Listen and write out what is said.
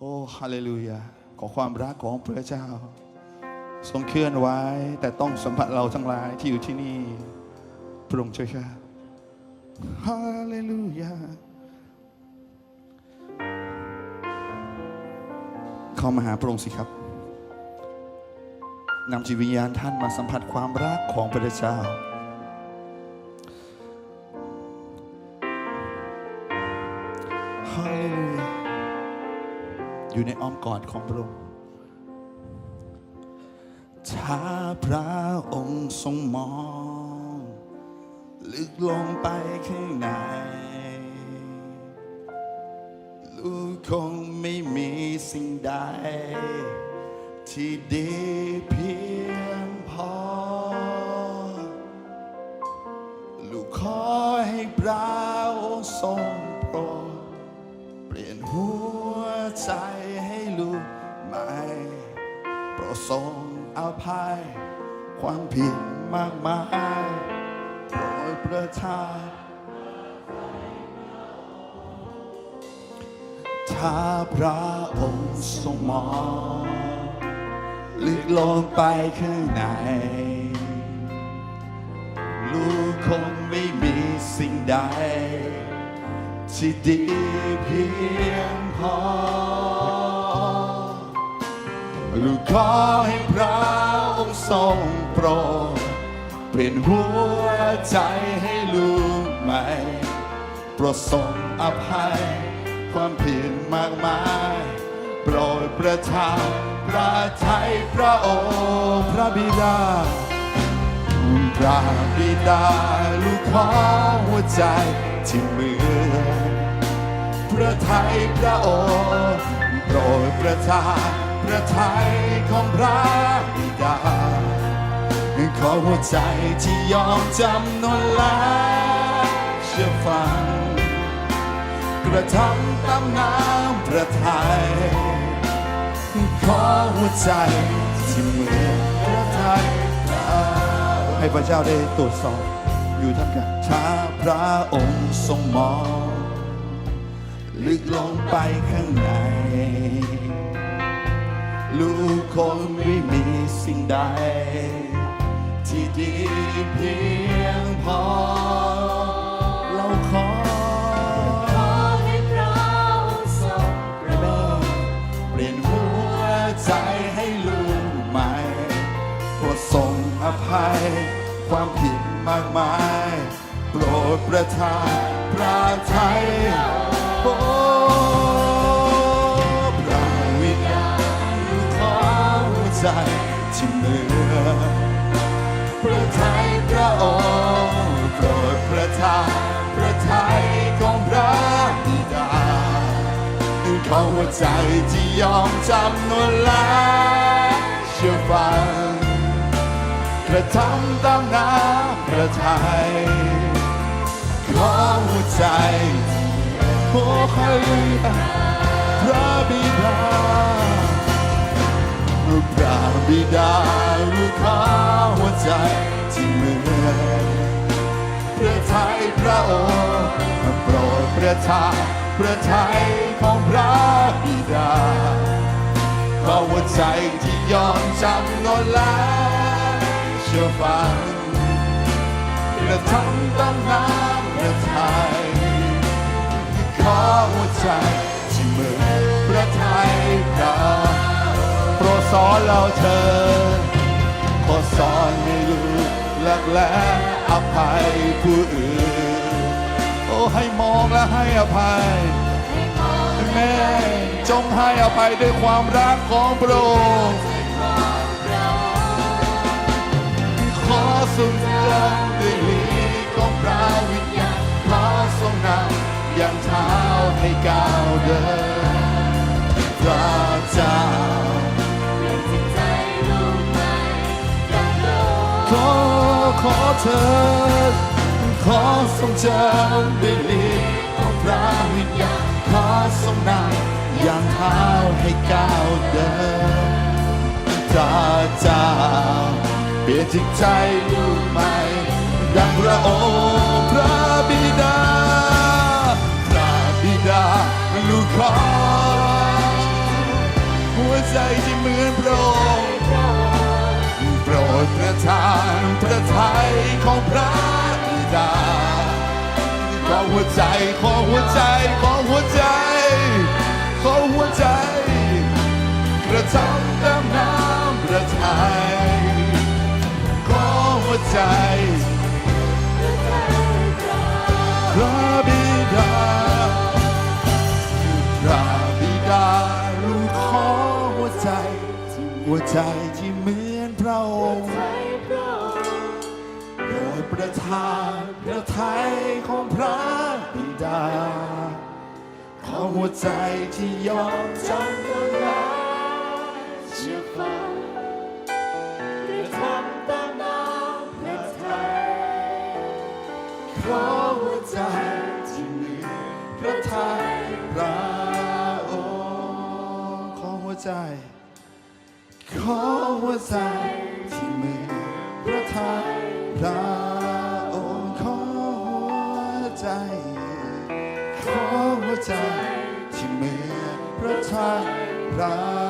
โอ้ฮาเลลูยาขอความรักของพระเจ้า ทรงเคลื่อนไหวแต่ต้องสัมผัสเราทั้งหลายที่อยู่ที่นี่พระองค์ช่วยข้าฮาเลลูยาเข้ามาหาพระองค์สิครับนำจิตวิญญาณท่านมาสัมผัสความรักของพระเจ้า อยู่ในอ้อมกอดของพระองค์ ถ้าพระองค์ทรงมอง ลึกลงไปข้างในลูกคงไม่มีสิ่งใด ที่ดีเพียงพอ ลูกขอให้พระองค์ทรงโปรดเปลี่ยนหัวใจ กใหม่โปรดทรงอภัย ความผิดมากมายโปรดประทานถ้าพระองค์ทรงมองลึกลงไปข้างใน ลูกคงไม่มีสิ่งใด ที่ดีเพียงพอ ลูกขอให้พระองค์ทรงโปรดเปลี่ยนหัวใจให้ลูกใหม่โปรดทรงอภัย ความผิดมากมาย โปรดประทานพระทัยพระองค์พระบิดาพระบิดาลูกขอหัวใจที่เหมือนพระไทยพระองค์โปรดประทาน ระไทยของพระบิดาขอหัวใจที่ยอมจำนนและเชื่อฟัง กระทำตามน้ำพระทัยขอหัวใจที่เหมือนพระไทยให้พระเจ้าได้ตรวจสอบอยู่ท่ามกลางช้าพระองค์ทรงมอง ลึกลงไปข้างใน ลูกคงไม่มีสิ่งใด ที่ดีเพียงพอ เราขอขอให้พระองค์ทรงโปรดเปลี่ยนหัวใจให้ลูกใหม่โปรดทรงอภัย ความผิดมากมาย โปรดประทานพระทัยโอ้พ ใจที่เหมือพระทัยพระองค์โปรดประทานพระทัยของพระบิดาขอหัวใจที่ยอมจำนวนละเชื่อฟังกระทำตามน้ำพระทัยขอหัวใจโอ้ฮาเลลูยาพระบิดา พระบิดาลูกขอหัวใจที่เมือนพระทัยพระองค์โปรดประทานพระทัยของพระบิดาขอหัวใจที่ยอมจำนนและเชื่อฟังกระทำตามน้ำพระทัยขอหัวใจที่เมือ สอนเราเธอ ขอสอนให้ลูกและและอภัยผู้อื่น โอ้ให้มองและให้อภัยแม่จงให้อภัยด้วยความรักของพระองค์ของเราขอทรงจำด้วย อขอเธอ ขอทรงจำด้วยลีของพระวิญญาณขอทรงนำอย่างเท้าให้ก้าวเดินพระเจ้าเปลี่ยนจิตใจลูใหม่ดังพระองค์พระบิดาพระบิดาลูกขอ ระทานพระทัยของพระบิดาขอหัวใจ ขอหัวใจ ขอหัวใจ ขอหัวใจกระทำตามน้ำพระทัยขอหัวใจพระบิดาพระบิดาลูกขอหัวใจ หัวใจที่ ประทานพระทัยของพระบิดา ขอหัวใจที่ยอมจำนนลาเชื่อฟังกระทำตามน้ำพระทัยขอหัวใจที่เมือพระทัยพระองค์ขอหัวใจ ขอหัวใจที่เมือพระทัยพ ข